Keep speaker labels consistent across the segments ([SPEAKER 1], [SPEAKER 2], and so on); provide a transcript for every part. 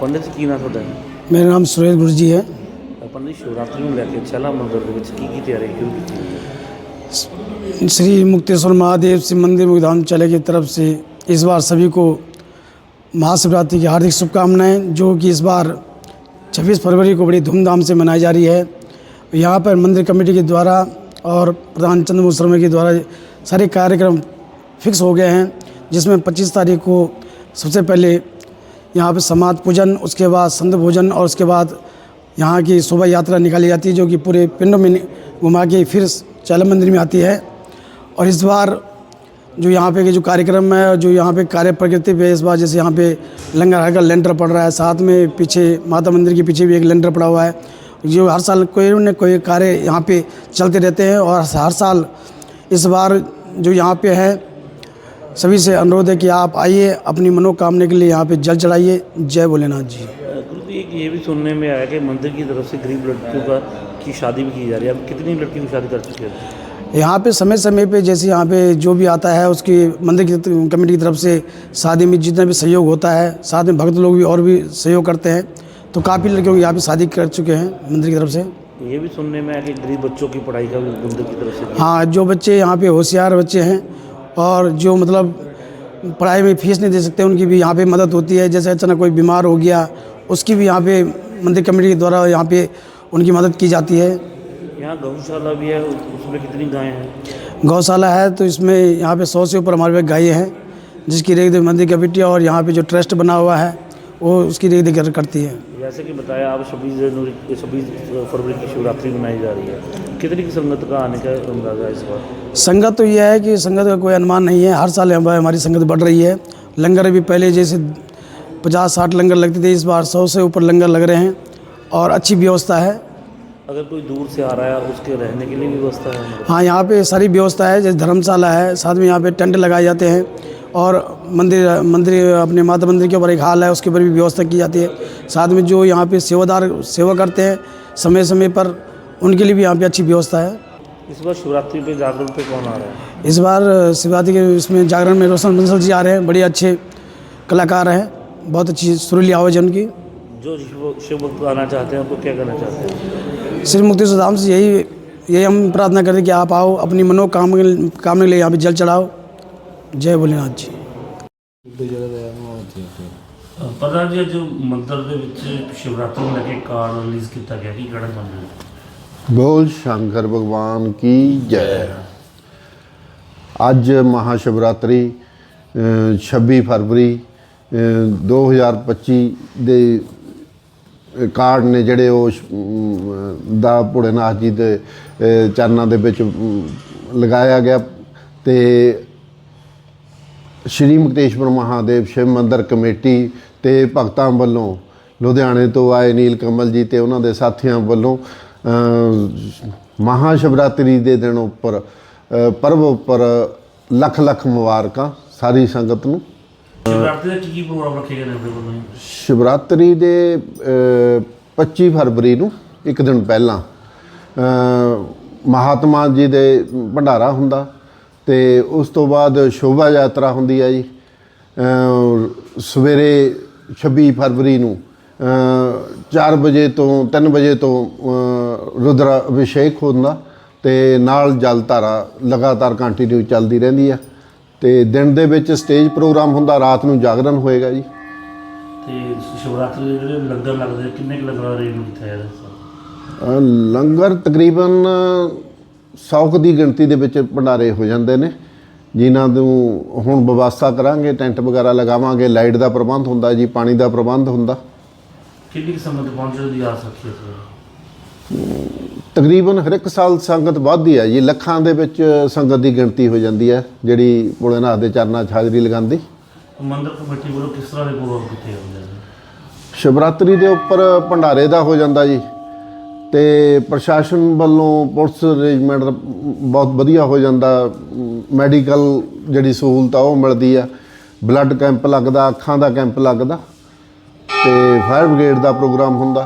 [SPEAKER 1] ਪੰਡਿਤ ਜੀ ਕੀ ਨਾਮ ਤੁਹਾਡਾ
[SPEAKER 2] ਮੇਰਾ ਨਾਮ ਸੁਰੇਸ਼ ਗੁਰੂ ਜੀ ਹੈ
[SPEAKER 1] ਪੰਡਿਤ ਸ਼ਿਵਰਾਤਰੀ ਨੂੰ ਲੈ ਕੇ ਛਲਾ ਮੰਦਿਰ ਦੇ ਵਿੱਚ ਕੀ ਕੀ ਤਿਆਰੀ ਕਿਉਂ ਕੀਤੀ ਗਈ ਹੈ?
[SPEAKER 2] श्री मुक्तेश्वर महादेव शिव मंदिर मुगधाम चले की तरफ से इस बार सभी को महाशिवरात्रि की हार्दिक शुभकामनाएं जो कि इस बार 26 फरवरी को बड़ी धूमधाम से मनाई जा रही है यहाँ पर मंदिर कमेटी के द्वारा और प्रधान चंद्र शर्मा के द्वारा सारे कार्यक्रम फिक्स हो गए हैं जिसमें 25 तारीख को सबसे पहले यहाँ पे समाध पूजन, उसके बाद संत भोजन और उसके बाद यहाँ की शोभा यात्रा निकाली जाती है, जो कि पूरे पिंड में घुमा के फिर चैल मंदिर में आती है। और इस बार जो यहाँ पे के जो कार्यक्रम है, जो यहाँ पे कार्य प्रकृति पे इस बार जैसे यहाँ पे लंगर हर का लेंटर पड़ रहा है, साथ में पीछे माता मंदिर के पीछे भी एक लेंटर पड़ा हुआ है। जो हर साल कोई न कोई कार्य यहाँ पे चलते रहते हैं और हर साल इस बार जो यहाँ पे है सभी से अनुरोध है कि आप आइए अपनी मनोकामना के लिए यहाँ पे जल चढ़ाइए। जय भोलेनाथ जी।
[SPEAKER 1] गुरु जी एक ये भी सुनने में आया कि मंदिर की तरफ़ से गरीब लड़कियों का की शादी भी की जा रही है। अब कितनी लड़कियों की शादी कर चुके हैं?
[SPEAKER 2] यहाँ पे समय समय पे जैसे यहाँ पे जो भी आता है उसकी मंदिर की कमेटी की तरफ़ से शादी में जितना भी सहयोग होता है साथ में भक्त लोग भी और भी सहयोग करते हैं। तो काफ़ी लड़कियों की यहाँ पे शादी कर चुके हैं मंदिर की तरफ़ से।
[SPEAKER 1] ये भी सुनने में आया कि गरीब बच्चों की पढ़ाई का मंदिर की तरफ़ से
[SPEAKER 2] हाँ जो बच्चे यहाँ पे होशियार बच्चे हैं और जो मतलब पढ़ाई में फ़ीस नहीं दे सकते उनकी भी यहाँ पे मदद होती है। जैसे अचानक कोई बीमार हो गया उसकी भी यहाँ पे मंदिर कमेटी के द्वारा यहाँ पे उनकी मदद की जाती है।
[SPEAKER 1] यहाँ गौशाला भी है उसमें कितनी गायें हैं?
[SPEAKER 2] गौशाला है तो इसमें यहाँ पे सौ से ऊपर हमारे पास गायें हैं जिसकी रेख देख मंदिर कमेटी और यहाँ पे जो ट्रस्ट बना हुआ है वो उसकी रेख देख करती है।
[SPEAKER 1] जैसे कि बताया आप छब्बीस जनवरी छब्बीस फरवरी की शिवरात्रि मनाई जा रही है। कितनी की संगत का आने का अंदाज़ा है इस बार?
[SPEAKER 2] संगत तो यह है कि संगत का कोई अनुमान नहीं है। हर साल हमारी हमारी संगत बढ़ रही है। लंगर भी पहले जैसे पचास साठ लंगर लगते थे इस बार सौ से ऊपर लंगर लग रहे हैं और अच्छी व्यवस्था है।
[SPEAKER 1] अगर कोई दूर से आ रहा है उसके रहने के लिए भी व्यवस्था है?
[SPEAKER 2] हाँ यहाँ पे सारी व्यवस्था है। जैसे धर्मशाला है साथ में यहाँ पे टेंट लगाए जाते हैं। और मंदिर मंदिर अपने माता मंदिर के ऊपर एक हाल है उसके ऊपर भी व्यवस्था की जाती है। साथ में जो यहाँ पे सेवादार सेवा करते हैं समय समय पर उनके लिए भी यहाँ पे अच्छी व्यवस्था है।
[SPEAKER 1] इस बार शिवरात्रि पे जागरण पे कौन आ रहा है?
[SPEAKER 2] इस बार शिवरात्रि के इसमें जागरण में रोशन बंसल जी आ रहे हैं बड़े अच्छे कलाकार हैं बहुत अच्छी सुरीली आवाज़ है उनकी।
[SPEAKER 1] जो शिव भक्त आना चाहते हैं उनको क्या करना चाहते हैं?
[SPEAKER 2] श्री मुक्ति सुधाम से यही यही हम प्रार्थना करते हैं कि आप आओ अपनी मनोकामना कामना के लिए यहाँ पे जल चढ़ाओ। ਜੈ ਭੋਲੇਨਾਥ ਜੀ।
[SPEAKER 1] ਪਤਾ ਜੀ ਅੱਜ ਮੰਦਿਰ ਦੇ ਵਿੱਚ ਸ਼ਿਵਰਾਤਰੀ ਲੈ ਕੇ ਕਾਰਡ ਰਿਲੀਜ਼ ਕੀਤਾ ਗਿਆ। ਕੀ ਕਹਿਣਾ ਚਾਹੁੰਦੇ
[SPEAKER 3] ਬੋਲ ਸ਼ੰਕਰ ਭਗਵਾਨ ਕੀ ਜੈ। ਅੱਜ ਮਹਾਸ਼ਿਵਰਾਤਰੀ ਅ, 26 ਫਰਵਰੀ ਅ, 2025 ਦੇ ਕਾਰਡ ਨੇ ਜਿਹੜੇ ਉਹ ਸ਼- ਅਮ, ਦਾ ਭੋਲੇਨਾਥ ਜੀ ਦੇ ਅ, ਚਰਨਾਂ ਦੇ ਵਿੱਚ ਲਗਾਇਆ ਗਿਆ ਤੇ ਸ਼੍ਰੀ ਮੁਕਤੇਸ਼ਵਰ ਮਹਾਦੇਵ ਸ਼ਿਵ ਮੰਦਰ ਕਮੇਟੀ ਤੇ ਭਗਤਾਂ ਵੱਲੋਂ ਲੁਧਿਆਣੇ ਤੋਂ ਆਏ ਨੀਲ ਕਮਲ ਜੀ ਤੇ ਉਹਨਾਂ ਦੇ ਸਾਥੀਆਂ ਵੱਲੋਂ ਮਹਾ ਸ਼ਿਵਰਾਤਰੀ ਦੇ ਦਿਨ ਉੱਪਰ ਅ, ਪਰਵ ਉੱਪਰ ਲੱਖ ਲੱਖ ਮੁਬਾਰਕਾਂ ਸਾਰੀ ਸੰਗਤ ਨੂੰ।
[SPEAKER 1] ਸ਼ਿਵਰਾਤਰੀ ਦਾ ਕੀ ਕੀ ਪ੍ਰੋਗਰਾਮ ਰੱਖੇ ਗਏ ਨੇ ਆਪਣੇ ਵੱਲੋਂ
[SPEAKER 3] ਸ਼ਿਵਰਾਤਰੀ ਦੇ ਅ, 25 ਫਰਵਰੀ ਨੂੰ ਇੱਕ ਦਿਨ ਪਹਿਲਾਂ ਮਹਾਤਮਾ ਜੀ ਦੇ ਭੰਡਾਰਾ ਹੁੰਦਾ ਤੇ ਉਸ ਤੋਂ ਬਾਅਦ ਸ਼ੋਭਾ ਯਾਤਰਾ ਹੁੰਦੀ ਹੈ ਜੀ। ਸਵੇਰੇ 26 ਫਰਵਰੀ ਨੂੰ 4 ਵਜੇ ਤੋਂ 3 ਵਜੇ ਤੋਂ ਰੁਦਰ ਅਭਿਸ਼ੇਕ ਹੁੰਦਾ ਤੇ ਨਾਲ ਜਲ ਧਾਰਾ ਲਗਾਤਾਰ ਕੰਟੀਨਿਊ ਚੱਲਦੀ ਰਹਿੰਦੀ ਆ। ਤੇ ਦਿਨ ਦੇ ਵਿੱਚ ਸਟੇਜ ਪ੍ਰੋਗਰਾਮ ਹੁੰਦਾ ਰਾਤ ਨੂੰ ਜਾਗਰਣ ਹੋਏਗਾ ਜੀ।
[SPEAKER 1] ਤੇ ਸ਼ਿਵਰਾਤਰੀ ਦੇ ਜਿਹੜੇ ਲੰਗਰ ਲੱਗਦੇ ਕਿੰਨੇ ਕੁ ਲੰਗਰਾਂ ਦਾ ਅਰੇਂਜਮੈਂਟ ਕੀਤਾ ਜਾਂਦਾ
[SPEAKER 3] ਲੰਗਰ ਤਕਰੀਬਨ 100 ਦੀ ਗਿਣਤੀ ਦੇ ਵਿੱਚ ਭੰਡਾਰੇ ਹੋ ਜਾਂਦੇ ਨੇ। ਜਿਨ੍ਹਾਂ ਨੂੰ ਹੁਣ ਵਿਵਸਥਾ ਕਰਾਂਗੇ ਟੈਂਟ ਵਗੈਰਾ ਲਗਾਵਾਂਗੇ ਲਾਈਟ ਦਾ ਪ੍ਰਬੰਧ ਹੁੰਦਾ ਜੀ ਪਾਣੀ ਦਾ ਪ੍ਰਬੰਧ ਹੁੰਦਾ।
[SPEAKER 1] ਕਿੰਨੀ ਕੁ ਸੰਗਤ ਪਹੁੰਚਣ ਦੀ ਆਸ ਰੱਖੀ ਹੈ
[SPEAKER 3] ਤਕਰੀਬਨ ਹਰ ਇੱਕ ਸਾਲ ਸੰਗਤ ਵੱਧਦੀ ਹੈ ਜੀ। ਲੱਖਾਂ ਦੇ ਵਿੱਚ ਸੰਗਤ ਦੀ ਗਿਣਤੀ ਹੋ ਜਾਂਦੀ ਹੈ ਜਿਹੜੀ ਭੋਲੇਨਾਥ ਦੇ ਚਰਨਾਂ 'ਚ ਹਾਜ਼ਰੀ ਲਗਾਉਂਦੀ।
[SPEAKER 1] ਮੰਦਿਰ ਕਮੇਟੀ ਵੱਲੋਂ ਕਿਸ ਤਰ੍ਹਾਂ ਦੇ ਪ੍ਰੋਗਰਾਮ ਕੀਤੇ ਜਾਂਦੇ ਨੇ
[SPEAKER 3] ਸ਼ਿਵਰਾਤਰੀ ਦੇ ਉੱਪਰ ਭੰਡਾਰੇ ਦਾ ਹੋ ਜਾਂਦਾ ਜੀ। ਤੇ ਪ੍ਰਸ਼ਾਸਨ ਵੱਲੋਂ ਪੁਲਿਸ ਅਰੇਂਜਮੈਂਟ ਬਹੁਤ ਵਧੀਆ ਹੋ ਜਾਂਦਾ। ਮੈਡੀਕਲ ਜਿਹੜੀ ਸਹੂਲਤ ਆ ਉਹ ਮਿਲਦੀ ਆ। ਬਲੱਡ ਕੈਂਪ ਲੱਗਦਾ ਅੱਖਾਂ ਦਾ ਕੈਂਪ ਲੱਗਦਾ ਤੇ ਫਾਇਰ ਬ੍ਰਿਗੇਡ ਦਾ ਪ੍ਰੋਗਰਾਮ ਹੁੰਦਾ।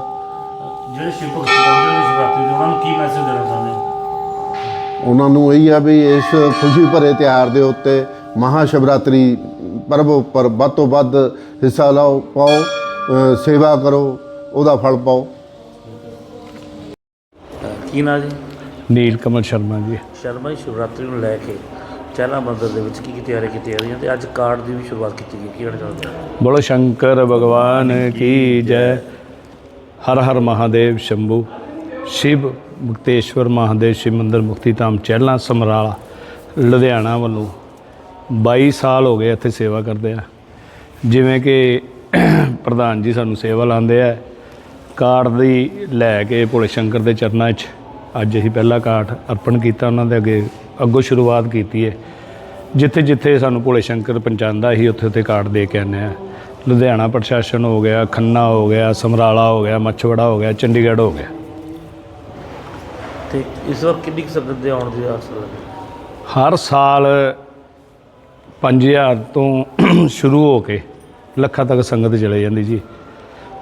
[SPEAKER 1] ਜਿਹੜੇ ਸ਼ਿਵ ਭਗਤ ਪਹੁੰਚੇ ਨੇ ਸ਼ਿਵਰਾਤਰੀ ਦੇ ਉਹਨਾਂ ਨੂੰ ਕੀ ਮੈਸੇਜ ਦੇਣਾ ਚਾਹੁੰਦੇ
[SPEAKER 3] ਉਹਨਾਂ ਨੂੰ ਇਹੀ ਆ ਵੀ ਇਸ ਖੁਸ਼ੀ ਭਰੇ ਤਿਉਹਾਰ ਦੇ ਉੱਤੇ ਮਹਾ ਸ਼ਿਵਰਾਤਰੀ ਪਰਬ ਉੱਪਰ ਵੱਧ ਤੋਂ ਵੱਧ ਹਿੱਸਾ ਲਓ ਪਾਓ ਸੇਵਾ ਕਰੋ ਉਹਦਾ ਫਲ ਪਾਓ।
[SPEAKER 1] ਕੀ ਨਾਂ ਜੀ?
[SPEAKER 4] ਨੀਲ ਕਮਲ ਸ਼ਰਮਾ ਜੀ।
[SPEAKER 1] ਸ਼ਰਮਾ ਜੀ ਸ਼ਿਵਰਾਤਰੀ ਨੂੰ ਲੈ ਕੇ ਚਹਿਲਾ ਮੰਦਿਰ ਦੇ ਵਿੱਚ ਕੀ ਕੀ ਤਿਆਰੀਆਂ ਕੀਤੀਆਂ ਜਾ ਰਹੀਆਂ ਤੇ ਅੱਜ ਕਾਰਡ ਦੀ ਵੀ ਸ਼ੁਰੂਆਤ ਕੀਤੀ ਗਈ ਕੀ ਹੋ?
[SPEAKER 4] ਬੋਲੋ ਸ਼ੰਕਰ ਭਗਵਾਨ ਕੀ ਜੈ। ਹਰ ਹਰ ਮਹਾਦੇਵ ਸ਼ੰਭੂ। ਸ਼ਿਵ ਮੁਕਤੇਸ਼ਵਰ ਮਹਾਦੇਵ ਸ਼ਿਵ ਮੰਦਿਰ ਮੁਕਤੀ ਧਾਮ ਚਹਿਲਾਂ ਸਮਰਾਲਾ ਲੁਧਿਆਣਾ ਵੱਲੋਂ 22 ਸਾਲ ਹੋ ਗਏ ਇੱਥੇ ਸੇਵਾ ਕਰਦੇ ਆ। ਜਿਵੇਂ ਕਿ ਪ੍ਰਧਾਨ ਜੀ ਸਾਨੂੰ ਸੇਵਾ ਲਾਉਂਦੇ ਆ। ਕਾਰਡ ਦੀ ਲੈ ਕੇ ਭੋਲੇ ਸ਼ੰਕਰ ਦੇ ਚਰਨਾਂ 'ਚ ਅੱਜ ਅਸੀਂ ਪਹਿਲਾ ਕਾਰਡ ਅਰਪਣ ਕੀਤਾ ਉਹਨਾਂ ਦੇ ਅੱਗੇ ਅੱਗੋਂ ਸ਼ੁਰੂਆਤ ਕੀਤੀ ਹੈ ਜਿੱਥੇ ਜਿੱਥੇ ਸਾਨੂੰ ਭੋਲੇ ਸ਼ੰਕਰ ਪਹੁੰਚਾਉਂਦਾ ਸੀ ਉੱਥੇ ਉੱਥੇ ਕਾਰਡ ਦੇ ਕੇ ਆਉਂਦੇ ਆ ਲੁਧਿਆਣਾ ਪ੍ਰਸ਼ਾਸਨ ਹੋ ਗਿਆ ਖੰਨਾ ਹੋ ਗਿਆ ਸਮਰਾਲਾ ਹੋ ਗਿਆ ਮੱਛਵੜਾ ਹੋ ਗਿਆ ਚੰਡੀਗੜ੍ਹ ਹੋ ਗਿਆ।
[SPEAKER 1] ਤੇ ਇਸ ਵਾਰ ਕਿੰਨੀ ਕੁ ਸੰਗਤ ਦੇ ਆਉਣ ਦੀ ਆਸ ਹੈ?
[SPEAKER 4] ਹਰ ਸਾਲ 5000 ਤੋਂ ਸ਼ੁਰੂ ਹੋ ਕੇ ਲੱਖਾਂ ਤੱਕ ਸੰਗਤ ਚਲੇ ਜਾਂਦੀ ਜੀ।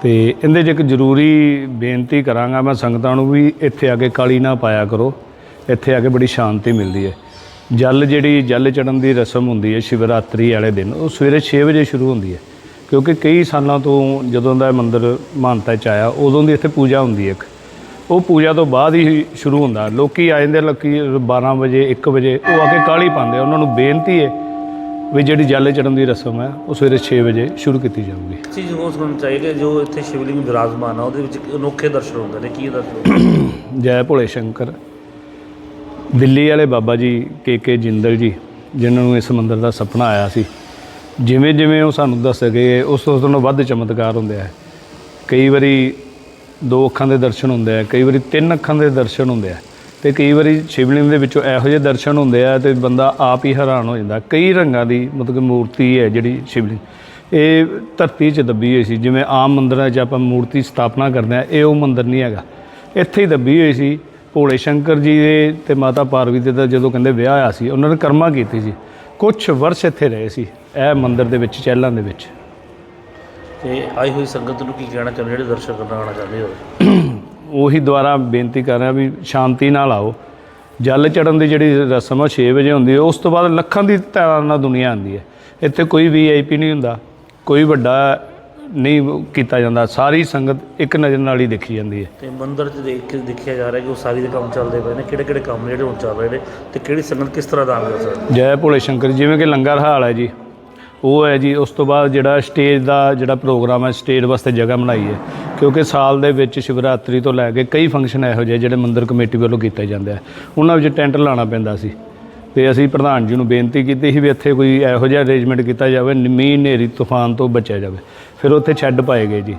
[SPEAKER 4] ਤੇ ਇਹਦੇ 'ਚ ਇੱਕ ਜ਼ਰੂਰੀ ਬੇਨਤੀ ਕਰਾਂਗਾ ਮੈਂ ਸੰਗਤਾਂ ਨੂੰ ਵੀ ਇੱਥੇ ਆ ਕੇ ਕਾਲੀ ਨਾ ਪਾਇਆ ਕਰੋ। ਇੱਥੇ ਆ ਕੇ ਬੜੀ ਸ਼ਾਂਤੀ ਮਿਲਦੀ ਹੈ। ਜਲ ਜਿਹੜੀ ਜਲ ਚੜਨ ਦੀ ਰਸਮ ਹੁੰਦੀ ਹੈ ਸ਼ਿਵਰਾਤਰੀ ਵਾਲੇ ਦਿਨ, ਉਹ ਸਵੇਰੇ 6 ਵਜੇ ਸ਼ੁਰੂ ਹੁੰਦੀ ਹੈ। ਕਿਉਂਕਿ ਕਈ ਸਾਲਾਂ ਤੋਂ ਜਦੋਂ ਦਾ ਇਹ ਮੰਦਿਰ ਮਾਨਤਾ ਚ ਆਇਆ, ਉਦੋਂ ਦੀ ਇੱਥੇ ਪੂਜਾ ਹੁੰਦੀ ਹੈ ਇੱਕ। ਉਹ ਪੂਜਾ ਤੋਂ ਬਾਅਦ ਹੀ ਸ਼ੁਰੂ ਹੁੰਦਾ। ਲੋਕੀ ਆ ਜਾਂਦੇ ਲੋਕੀ 12 ਵਜੇ 1 ਵਜੇ, ਉਹ ਆ ਕੇ ਕਾਲੀ ਪਾਉਂਦੇ ਆ। ਉਹਨਾਂ ਨੂੰ ਬੇਨਤੀ ਹੈ ਵੀ ਜਿਹੜੀ ਜਲ ਚੜਨ ਦੀ ਰਸਮ ਹੈ ਉਹ ਸਵੇਰੇ 6 ਵਜੇ ਸ਼ੁਰੂ ਕੀਤੀ ਜਾਊਗੀ।
[SPEAKER 1] ਚੀਜ਼ ਹੋਰ ਸੁਣਨੀ ਚਾਹੀਏ ਕਿ ਜੋ ਇੱਥੇ ਸ਼ਿਵਲਿੰਗ ਵਿਰਾਜਮਾਨ ਆ ਉਹਦੇ ਵਿੱਚ ਅਨੋਖੇ ਦਰਸ਼ਨ ਹੁੰਦੇ ਨੇ ਕੀ ਦਰਸ਼ਨ
[SPEAKER 4] ਜੈ ਭੋਲੇ ਸ਼ੰਕਰ। ਦਿੱਲੀ ਵਾਲੇ ਬਾਬਾ ਜੀ ਕੇ ਕੇ ਜਿੰਦਲ ਜੀ ਜਿਨ੍ਹਾਂ ਨੂੰ ਇਸ ਮੰਦਿਰ ਦਾ ਸੁਪਨਾ ਆਇਆ ਸੀ ਜਿਵੇਂ ਜਿਵੇਂ ਉਹ ਸਾਨੂੰ ਦੱਸ ਗਏ ਉਸ ਤੋਂ ਉਸ ਤੋਂ ਵੱਧ ਚਮਤਕਾਰ ਹੁੰਦੇ ਆ। ਕਈ ਵਾਰੀ ਦੋ ਅੱਖਾਂ ਦੇ ਦਰਸ਼ਨ ਹੁੰਦੇ ਆ ਕਈ ਵਾਰੀ ਤਿੰਨ ਅੱਖਾਂ ਦੇ ਦਰਸ਼ਨ ਹੁੰਦੇ ਆ। ਤੇ ਕਈ ਵਾਰੀ ਸ਼ਿਵਲਿੰਗ ਦੇ ਵਿੱਚੋਂ ਇਹੋ ਜਿਹੇ ਦਰਸ਼ਨ ਹੁੰਦੇ ਆ ਤੇ ਬੰਦਾ ਆਪ ਹੀ ਹੈਰਾਨ ਹੋ ਜਾਂਦਾ। ਕਈ ਰੰਗਾਂ ਦੀ ਮਤਲਬ ਕਿ ਮੂਰਤੀ ਹੈ ਜਿਹੜੀ ਸ਼ਿਵਲਿੰਗ। ਇਹ ਧਰਤੀ 'ਚ ਦੱਬੀ ਹੋਈ ਸੀ। ਜਿਵੇਂ ਆਮ ਮੰਦਰਾਂ 'ਚ ਆਪਾਂ ਮੂਰਤੀ ਸਥਾਪਨਾ ਕਰਦੇ ਆ ਇਹ ਉਹ ਮੰਦਰ ਨਹੀਂ ਹੈਗਾ। ਇੱਥੇ ਹੀ ਦੱਬੀ ਹੋਈ ਸੀ। ਭੋਲੇ ਸ਼ੰਕਰ ਜੀ ਦੇ ਤੇ ਮਾਤਾ ਪਾਰਵਤੀ ਦਾ ਜਦੋਂ ਕਹਿੰਦੇ ਵਿਆਹ ਆਇਆ ਸੀ, ਉਹਨਾਂ ਨੇ ਕਰਮਾ ਕੀਤੀ ਸੀ। ਕੁਝ ਵਰਸ਼ ਇੱਥੇ ਰਹੇ ਸੀ, ਇਹ ਮੰਦਿਰ ਦੇ ਵਿੱਚ, ਚਹਿਲਾਂ ਦੇ ਵਿੱਚ।
[SPEAKER 1] ਤੇ ਆਈ ਹੋਈ ਸੰਗਤ ਨੂੰ ਕੀ ਕਹਿਣਾ ਚਾਹੁੰਦੇ ਜਿਹੜੇ ਦਰਸ਼ਨ ਕਰਨ ਆਉਣਾ ਚਾਹੁੰਦੇ ਹੋ?
[SPEAKER 4] ਉਹੀ ਦੁਆਰਾ ਬੇਨਤੀ ਕਰ ਰਿਹਾ ਵੀ ਸ਼ਾਂਤੀ ਨਾਲ ਆਓ। ਜਲ ਚੜਨ ਦੀ ਜਿਹੜੀ ਰਸਮ ਆ 6 ਵਜੇ ਹੁੰਦੀ ਹੈ ਉਸ ਤੋਂ ਬਾਅਦ ਲੱਖਾਂ ਦੀ ਤਾਦਾਦ ਨਾਲ ਦੁਨੀਆ ਆਉਂਦੀ ਹੈ ਇੱਥੇ ਕੋਈ ਵੀਆਈਪੀ ਨਹੀਂ ਹੁੰਦਾ ਕੋਈ ਵੱਡਾ ਨਹੀਂ ਕੀਤਾ ਜਾਂਦਾ ਸਾਰੀ ਸੰਗਤ ਇੱਕ ਨਜ਼ਰ ਨਾਲ ਹੀ ਦੇਖੀ ਜਾਂਦੀ ਹੈ
[SPEAKER 1] ਤੇ ਮੰਦਿਰ 'ਚ ਦੇਖ ਕੇ ਦੇਖਿਆ ਜਾ ਰਿਹਾ ਕਿ ਉਹ ਸਾਰੀ ਦੇ ਕੰਮ ਚੱਲਦੇ ਪਏ ਨੇ ਕਿਹੜੇ ਕਿਹੜੇ ਕੰਮ ਜਿਹੜੇ ਹੁਣ ਚੱਲ ਰਹੇ ਨੇ ਤੇ ਕਿਹੜੀ ਸੰਗਤ ਕਿਸ ਤਰ੍ਹਾਂ ਦਾਨ ਕਰ ਸਕਦੀ
[SPEAKER 4] ਜੈ ਭੋਲੇ ਸ਼ੰਕਰ ਜਿਵੇਂ ਕਿ ਲੰਗਰ ਹਾਲ ਹੈ ਜੀ। ਉਹ ਹੈ ਜੀ, ਉਸ ਤੋਂ ਬਾਅਦ ਜਿਹੜਾ ਸਟੇਜ ਦਾ ਜਿਹੜਾ ਪ੍ਰੋਗਰਾਮ ਹੈ, ਸਟੇਜ ਵਾਸਤੇ ਜਗ੍ਹਾ ਬਣਾਈ ਹੈ। ਕਿਉਂਕਿ ਸਾਲ ਦੇ ਵਿੱਚ ਸ਼ਿਵਰਾਤਰੀ ਤੋਂ ਲੈ ਕੇ ਕਈ ਫੰਕਸ਼ਨ ਇਹੋ ਜਿਹੇ ਜਿਹੜੇ ਮੰਦਿਰ ਕਮੇਟੀ ਵੱਲੋਂ ਕੀਤੇ ਜਾਂਦੇ ਆ। ਉਹਨਾਂ ਵਿੱਚ ਟੈਂਟ ਲਾਉਣਾ ਪੈਂਦਾ ਸੀ। ਤੇ ਅਸੀਂ ਪ੍ਰਧਾਨ ਜੀ ਨੂੰ ਬੇਨਤੀ ਕੀਤੀ ਸੀ ਵੀ ਇੱਥੇ ਕੋਈ ਇਹੋ ਜਿਹਾ ਅਰੇਂਜਮੈਂਟ ਕੀਤਾ ਜਾਵੇ ਮੀਂਹ, ਹਨੇਰੀ, ਤੂਫਾਨ ਤੋਂ ਬਚਿਆ ਜਾਵੇ। ਫਿਰ ਉੱਥੇ ਛੱਡ ਪਾਏ ਗਏ ਜੀ।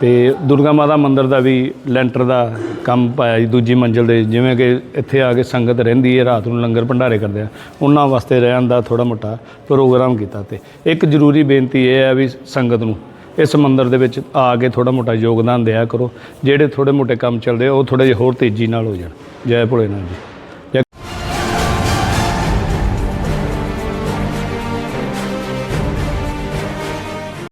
[SPEAKER 4] ਤੇ ਦੁਰਗਾ ਮਾਤਾ ਮੰਦਿਰ ਦਾ ਵੀ ਲੈਂਟਰ ਦਾ ਕੰਮ ਪਾਇਆ ਜੀ, ਦੂਜੀ ਮੰਜ਼ਿਲ ਦੇ, ਜਿਵੇਂ ਕਿ ਇੱਥੇ ਆ ਕੇ ਸੰਗਤ ਰਹਿੰਦੀ ਹੈ, ਰਾਤ ਨੂੰ ਲੰਗਰ ਭੰਡਾਰੇ ਕਰਦੇ ਆ, ਉਹਨਾਂ ਵਾਸਤੇ ਰਹਿਣ ਦਾ ਥੋੜਾ ਮੋਟਾ ਪ੍ਰੋਗਰਾਮ ਕੀਤਾ ਤੇ। ਇੱਕ ਜ਼ਰੂਰੀ ਬੇਨਤੀ ਇਹ ਹੈ ਵੀ ਸੰਗਤ ਨੂੰ ਇਸ ਮੰਦਿਰ ਦੇ ਵਿੱਚ ਆ ਕੇ ਥੋੜਾ ਮੋਟਾ ਯੋਗਦਾਨ ਦਿਆ ਕਰੋ, ਜਿਹੜੇ ਥੋੜੇ ਮੋਟੇ ਕੰਮ ਚੱਲਦੇ ਆ, ਉਹ ਥੋੜੇ ਜਿਹੇ ਹੋਰ ਤੇਜ਼ੀ ਨਾਲ ਹੋ ਜਾਣ। ਜੈ ਭੋਲੇਨਾਥ ਜੀ।